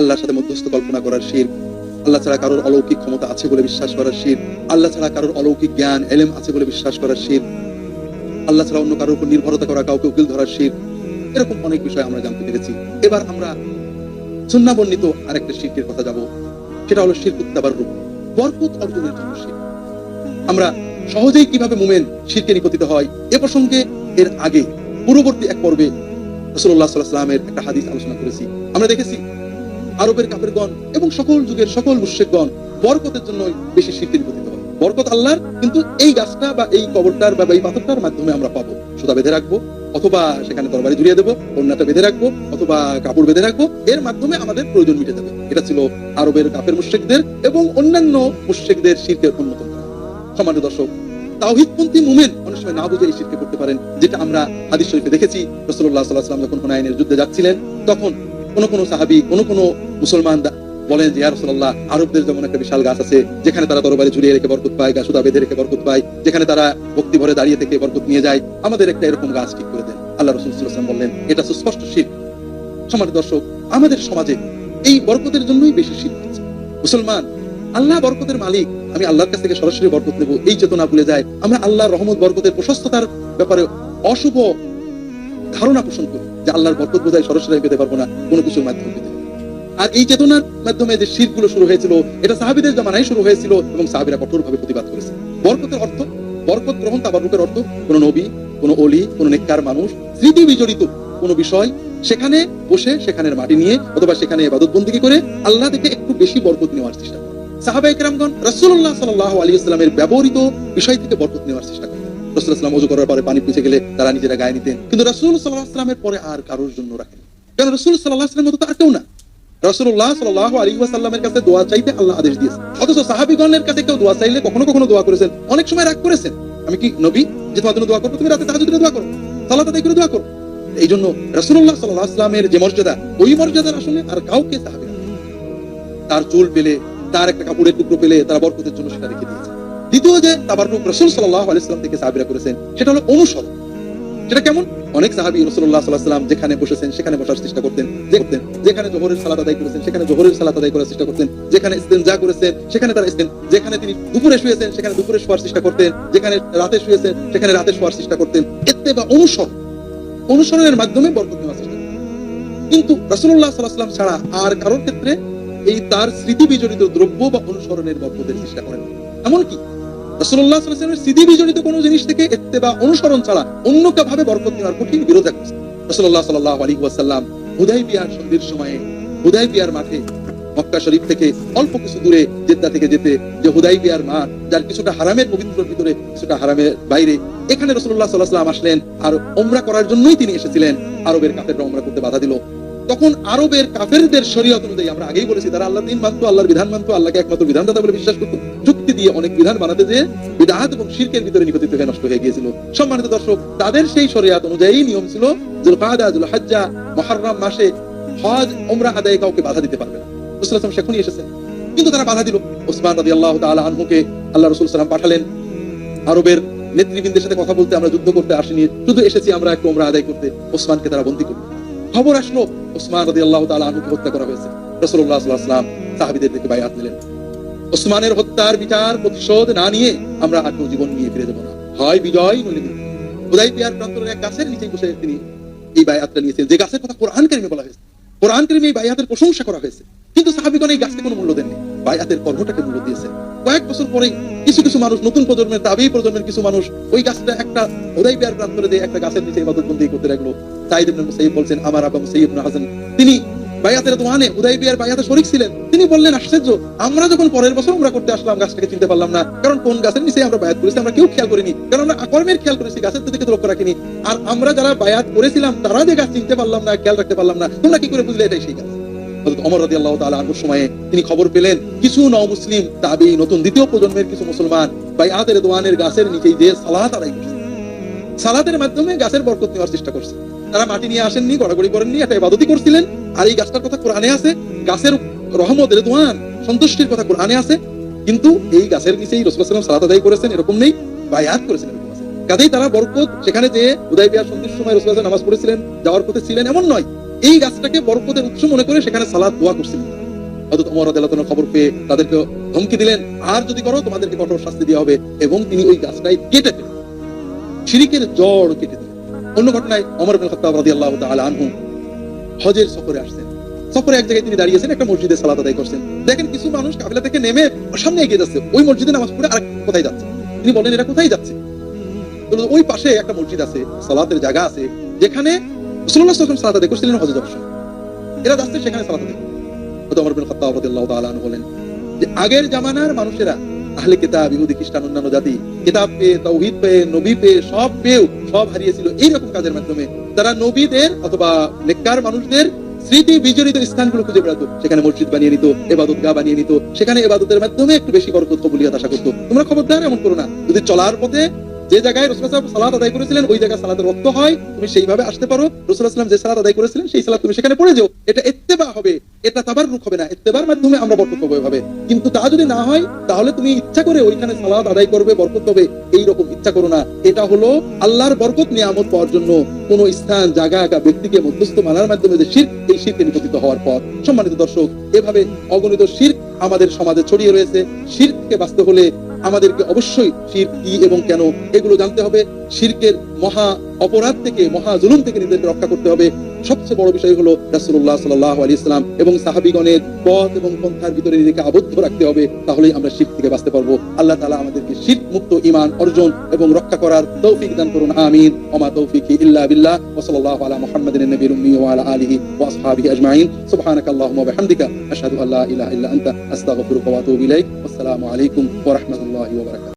আল্লাহর সাথে মধ্যস্থ কল্পনা করার শির। আল্লাহ ছাড়া কারোর অলৌকিক ক্ষমতা আছে বলে বিশ্বাস করার শির। আল্লাহ ছাড়া কারোর অলৌকিক জ্ঞান, এলেম আছে বলে বিশ্বাস করার শির। আল্লাহ ছাড়া অন্য কারোর উপর নির্ভরতা করা, কাউকে উকিল ধরার শির। এরকম অনেক বিষয় আমরা জানতে পেরেছি। এবার আমরা সুন্নাবর্ণিত আরেকটা শিরকের কথা যাব। সেটা হলো শিরকুত তাবার রূপ। বরকত অর্জনের জন্য শির। আমরা সহজেই কীভাবে মুমেন শিরকে নিপতিত হয়, এ প্রসঙ্গে এর আগে পূর্ববর্তী এক পর্বে রসুল্লাহ সাল্লাহ সাল্লামের একটা হাদিস আলোচনা করেছি। আমরা দেখেছি আরবের কাপেরগণ এবং সকল যুগের সকল মুশেকগণ বরকতের জন্য বেশি শিরকে নিপতিত হয় বরকত আল্লাহর, কিন্তু এই গাছটা বা এই কবরটার বা এই পাথরটার মাধ্যমে আমরা পাবো। সুতা বেঁধে রাখব, অথবা সেখানে তরবারি ঝুলিয়ে দেবো কন্যাটা বেঁধে রাখব, অথবা কাপড় বেঁধে রাখব। এর মাধ্যমে আমাদের প্রয়োজন মিটে যাবে। এটা ছিল আরবের কাপের মুশেকদের এবং অন্যান্য মুশেকদের শিল্পের অন্যতম সম্মানিত দর্শক, তাওহিদপন্থী মুমেন অনেক সময় না বুঝে এই শিরকে করতে পারেন। যেটা আমরা হাদিস শরীফে দেখেছি রসুল্লাহ সাল্লাহ সাল্লাম যখন হুনাইনের যুদ্ধে যাচ্ছিলেন, তখন কোন কোন সাহাবি, কোন কোন মুসলমান বলেন যে রসুল্লাহ আরবদের যেমন একটা বিশাল গাছ আছে, যেখানে তারা তরবারি ঝুলিয়ে রেখে বরকত পায় গাছুদা বেঁধে রেখে বরকত পায়, যেখানে তারা ভক্তি ভরে দাঁড়িয়ে থেকে বরকত নিয়ে যায়, আমাদের একটা এরকম গাছ ঠিক করে দেন। আল্লাহ রসুল সাল্লাম বললেন, এটা সুস্পষ্ট শির সমাজ দর্শক, আমাদের সমাজে এই বরকতের জন্যই বেশি হচ্ছে মুসলমান, আল্লাহ বরকতের মালিক, আমি আল্লাহর কাছ থেকে সরাসরি বরকত নেব, এই চেতনা ভুলে যায়, আমরা আল্লাহর রহমত, বরকতের প্রশস্ততার ব্যাপারে অশুভ ধারণা পোষণ করি, যে আল্লাহর বরকত বোধহয় সরাসরি পেতে পারব না, কোনো কিছুর মাধ্যমে। আর এই চেতনার মাধ্যমে যে শিরগুলো শুরু হয়েছিল, এটা সাহাবিদের জামানায় শুরু হয়েছিল এবং সাহাবিরা কঠোরভাবে প্রতিবাদ করেছে। বরকতের অর্থ, বরকত গ্রহণ তাবারুকের অর্থ, কোন নবী, কোন অলি, কোন নেককার মানুষ, স্মৃতি বিজড়িত কোন বিষয়, সেখানে বসে সেখানের মাটি নিয়ে অথবা সেখানে ইবাদত বন্দিগি করে আল্লাহ থেকে একটু বেশি বরকত নেওয়ার চেষ্টা করে। সাহাবা একরামগণ রাসূলুল্লাহ সাল্লাল্লাহু আলাইহি ওয়াসাল্লামের ব্যবহৃত বিষয় থেকে বরকত নেওয়ার চেষ্টা করেন রাসূল সাল্লাল্লাহু ওযু করার পরে পানি পিছে গেলে তারা নিজেরা গায়ে নিতেন। কিন্তু রাসূল সাল্লাল্লাহু আলাইহি পরে আর কারোর জন্য রাখেন কারণ রাসূল সাল্লাল্লাহু আলাইহি মতো তো আর কেউ না। রাসূলুল্লাহ সাল্লাল্লাহু আলাইহি ওয়াসাল্লামের কাছে দোয়া চাইতে আল্লাহ আদেশ দিয়েছেন। অথচ সাহাবীগণের কাছে কেউ দোয়া চাইলে কখনো কখনো দোয়া করেছেন। অনেক সময় রাগ করেছেন। আমি কি নবী? যে তোমার জন্য দোয়া করব, তুমি রাতে দোয়া করো। করে দোয়া করো। এই জন্য রাসূলুল্লাহ সাল্লাল্লাহু আলাইহি ওয়াসাল্লামের যে মর্যাদা, ওই মর্যাদার আসলে আর কাউকে সাহাবী তার চুল পেলে, তার একটা কাপড়ের টুকরো পেলে তারা বরকতের জন্য সেটা রেখে দিয়েছে। দ্বিতীয় যে তাবাররুক রাসূল আলাইহি থেকে সাহাবীরা করেছেন, সেটা হলো অনুসরণ। সেটা কেমন? অনেক সাহাবী আলাইহি ওয়াসাল্লাম যেখানে বসেছেন, সেখানে বসার চেষ্টা করতেন, যে করতেন। যেখানে জোহরের সালাত আদায় করেছেন, সেখানে জোহরের সালাত আদায় করার চেষ্টা করতেন। যেখানে ইস্তেনজা করেছেন সেখানে তারা ইস্তেন যেখানে তিনি দুপুরে শুয়েছেন, সেখানে দুপুরে শোয়ার চেষ্টা করতেন। যেখানে রাতে শুয়েছেন, সেখানে রাতে শোয়ার চেষ্টা করতেন। এতে বা অনুসরণ অনুসরণের মাধ্যমে বরকত নেওয়ার চেষ্টা কিন্তু আলাইহি ওয়াসাল্লাম ছাড়া আর কারোর ক্ষেত্রে এই তার স্মৃতি বিজড়িত দ্রব্য বা অনুসরণের বরকতের চেষ্টা করেন এমনকি কোনো জিনিস থেকে অনুসরণ ছাড়া অন্য ভাবে বরকত নেওয়ার কঠিন ওয়াসাল্লাম সন্ধির সময়ে মাঠে মক্কা শরীফ থেকে অল্প কিছু দূরে জেদ্দা থেকে যেতে যে যার কিছুটা হারামের পবিত্র ভিতরে, কিছুটা হারামের বাইরে, এখানে আলাইহি ওয়াসাল্লাম আসলেন আর ওমরা করার জন্যই তিনি এসেছিলেন। আরবের কাফেররা ওমরা করতে বাধা দিল। তখন আরবের কাফেরদের শরীয়ত অনুযায়ী আমরা আগেই বলেছি, তারা আল্লাহ দিন মানতো, আল্লাহর বিধান মানতো, আল্লাহকে একমাত্র বিধানদাতা বলে বিশ্বাস করতো। যুক্তি দিয়ে অনেক বিধান বানাতে যে বিদাহাত এবং শিরকের ভিতরে নিপতিত হয়ে নষ্ট হয়ে গিয়েছিল। সম্মানিত দর্শক, তাদের সেই শরীয়ত অনুযায়ী নিয়ম ছিল, জুলকাদা জুল হাজ্জা মুহররম মাসে হজ ওমরা আদায়ে কাউকে বাধা দিতে পারবে না। রাসূল সাল্লাল্লাহু এসেছেন। কিন্তু তারা বাধা দিল। ওসমান রাদিয়াল্লাহু তাআলা আনহুকে আল্লাহ রসুল সাল্লাম পাঠালেন। আরবের নেতৃবৃন্দের সাথে কথা বলতে আমরা যুদ্ধ করতে আসিনি। শুধু এসেছি আমরা একটু ওমরা আদায় করতে। ওসমানকে তারা বন্দী করল। খবর আসলো, ওসমান রাদিয়াল্লাহু তাআলা আনহুকে হত্যা করা হয়েছে। ওয়াসাল্লাম সাহাবীদের থেকে বায়াত নিলেন। ওসমানের হত্যার বিচার প্রতিশোধ না নিয়ে আমরা আর জীবন নিয়ে ফিরে যাব না। হয় বিজয় হুদাইবিয়ার প্রান্তরের এক গাছের নিচে বসে তিনি এই বায়াতটা নিয়েছেন। যে গাছের কথা কোরআন কারিমে বলা হয়েছে। কোরআন কারিমে এই বায়াতের প্রশংসা করা হয়েছে। কিন্তু সাহাবীগণ এই গাছকে কোনো মূল্য দেননি। বায়াতের কর্মটাকে মূল্য দিয়েছে কয়েক বছর পরে কিছু কিছু মানুষ, নতুন প্রজন্মের দাবি প্রজন্মের কিছু মানুষ ওই গাছটা একটা হুদাইবিয়ার প্রান্তরে দিয়ে একটা গাছের নিচে ইবাদত বন্দী করতে লাগল। সাইদ ইবনে মুসাইয়িব বলছেন, আমার আব্বা মুসাইয়িব ইবনে হাসান। তিনি বায়াতের দোয়ানে হুদাইবিয়ার বায়াতে শরীক ছিলেন। তিনি বললেন, আশ্চর্য, আমরা যখন পরের বছর আমরা করতে আসলাম, গাছটাকে চিনতে পারলাম না। কারণ কোন গাছের নিচে আমরা বায়াত করেছি, আমরা কেউ খেয়াল করিনি। কারণ আমরা কর্মের খেয়াল করেছি, গাছের দিকে লক্ষ্য রাখিনি। আর আমরা যারা বায়াত করেছিলাম, তারা যে গাছ চিনতে পারলাম না, খেয়াল রাখতে পারলাম না। তোমরা কি করে বুঝলে এটাই সেই গাছ? হযরত ওমর রাদিয়াল্লাহু তাআলা আনহুর সময়ে তিনি খবর পেলেন, কিছু নও-মুসলিম তাবি নতুন দ্বিতীয় প্রজন্মের কিছু মুসলমান বায়াতের দোয়ানের গাছের নিচেই যে সালাত আদায় করছে। সালাতের মাধ্যমে গাছের বরকত নেওয়ার চেষ্টা করছে। তারা মাটি নিয়ে আসেননি, গড়াগড়ি করেননি, একটা ইবাদতই করছিলেন। আর এই গাছটার কথা কোরআনে আছে, গাছের রহমতের দোয়ান, সন্তুষ্টির কথা কোরআনে আছে। কিন্তু এই গাছের নিচেই রাসূলুল্লাহ সাল্লাল্লাহু সালাত আদায় করেছেন, এরকম নেই বায়াত আছে। কাজেই তারা বরকত, সেখানে যে উদয় বিয়ার সন্ধির সময় রাসূলুল্লাহ নামাজ পড়েছিলেন, যাওয়ার পথে ছিলেন, এমন নয়। এই গাছটাকে বরকতের উৎস মনে করে সেখানে সালাদ, দোয়া করছিলেন। হযরত ওমর রাদিয়াল্লাহু তাআলা খবর পেয়ে তাদেরকে ধমকি দিলেন, আর যদি করো, তোমাদেরকে কঠোর শাস্তি দেওয়া হবে। এবং তিনি ওই গাছটাই কেটে ফেলেন শিরিকের জড় কেটে দিলেন। অন্য ঘটনায় ওমর ইবনে খাত্তাব রাদিয়াল্লাহু তাআলা আনহু হজের সফরে আসছেন। সফরে এক জায়গায় তিনি দাঁড়িয়েছেন, একটা মসজিদে সালাত আদায় করছেন। দেখেন কিছু মানুষ কাফেলা থেকে নেমে সামনে এগিয়ে যাচ্ছে। ওই মসজিদে নামাজ পড়ে আরেক কোথায় যাচ্ছে? তিনি বলেন, এরা কোথায় যাচ্ছে? ওই পাশে একটা মসজিদ আছে, সালাতের জায়গা আছে, যেখানে আদায় করছিলেন হজে যাওয়ার সময় এরা সেখানে আগের জামানার মানুষেরা, আহলে কিতাব, ইহুদি, খ্রিস্টান, অন্যান্য জাতি, কিতাব পেয়ে, তাওহীদ পেয়ে, নবী পেয়ে, সব পেয়েও, সব হারিয়েছিল এইরকম কাজের মাধ্যমে, তারা নবীদের অথবা নেককার মানুষদের স্মৃতি বিজড়িত স্থানগুলো খুঁজে বেড়াতো। সেখানে মসজিদ বানিয়ে নিত, এবাদত গা বানিয়ে নিত, সেখানে এবাদতের মাধ্যমে একটু বেশি বরকত, কবুলিয়াত আশা করতো। তোমরা খবরদার এমন করো না। যদি চলার পথে যে জায়গায় রসুল্লাহ সাল্লাল্লাহু সালাত আদায় করেছিলেন, ওই জায়গায় সালাতের রক্ত হয়, তুমি সেইভাবে আসতে পারো। রসুল্লাহ সাল্লাম যে সালাত আদায় করেছিলেন, সেই সালাত তুমি সেখানে পড়ে যাও। এটা ইত্তেবা হবে, এটা তাবাররুক হবে না। ইত্তেবার মাধ্যমে আমরা বরকত পাবো এভাবে। কিন্তু তা যদি না হয়, তাহলে তুমি ইচ্ছা করে ওইখানে সালাত আদায় করবে, বরকত পাবে। এই রকম ইচ্ছা করো না। এটা হলো আল্লাহর বরকত, নিয়ামত পাওয়ার জন্য কোন স্থান, জায়গা বা ব্যক্তিকে মধ্যস্থ মানার মাধ্যমে যে শির এই শিরকে নিপতিত হওয়ার পর সম্মানিত দর্শক, এভাবে অগণিত শির আমাদের সমাজে ছড়িয়ে রয়েছে। শির থেকে বাঁচতে হলে আমাদেরকে অবশ্যই শির কি এবং কেন এগুলো জানতে হবে। শিরকের মহা অপরাধ থেকে, মহা জুলুম থেকে নিজেদেরকে রক্ষা করতে হবে। সবচেয়ে বড় বিষয় হলো রাসূলুল্লাহ সাল্লাল্লাহু আলাইহি ইসলাম এবং সাহাবীগণের পথ এবং পন্থার ভিতরে নিজেকে আবদ্ধ রাখতে হবে, তাহলেই আমরা শিরক থেকে বাঁচতে পারব। আল্লাহ তাআলা আমাদেরকে শিরক মুক্ত ঈমান অর্জন এবং রক্ষা করার তৌফিক দান করুন, আমিন। ওমা তৌফিকি ইল্লা বিল্লাহ, ওয়া সাল্লাল্লাহু আলা মুহাম্মাদিন নবিয়্যিল উম্মি ওয়া আলা আলিহি ওয়া আসহাবিহি আজমাইন। সুবহানাকাল্লাহুম্মা ওয়া বিহামদিকা, আশহাদু আল্লা ইলাহা ইল্লা আনতা, আস্তাগফিরুকা ওয়া আতুবু ইলাইক। ওয়াসসালামু আলাইকুম ওয়া রাহমাতুল্লাহি ওয়া বারাকাতুহু।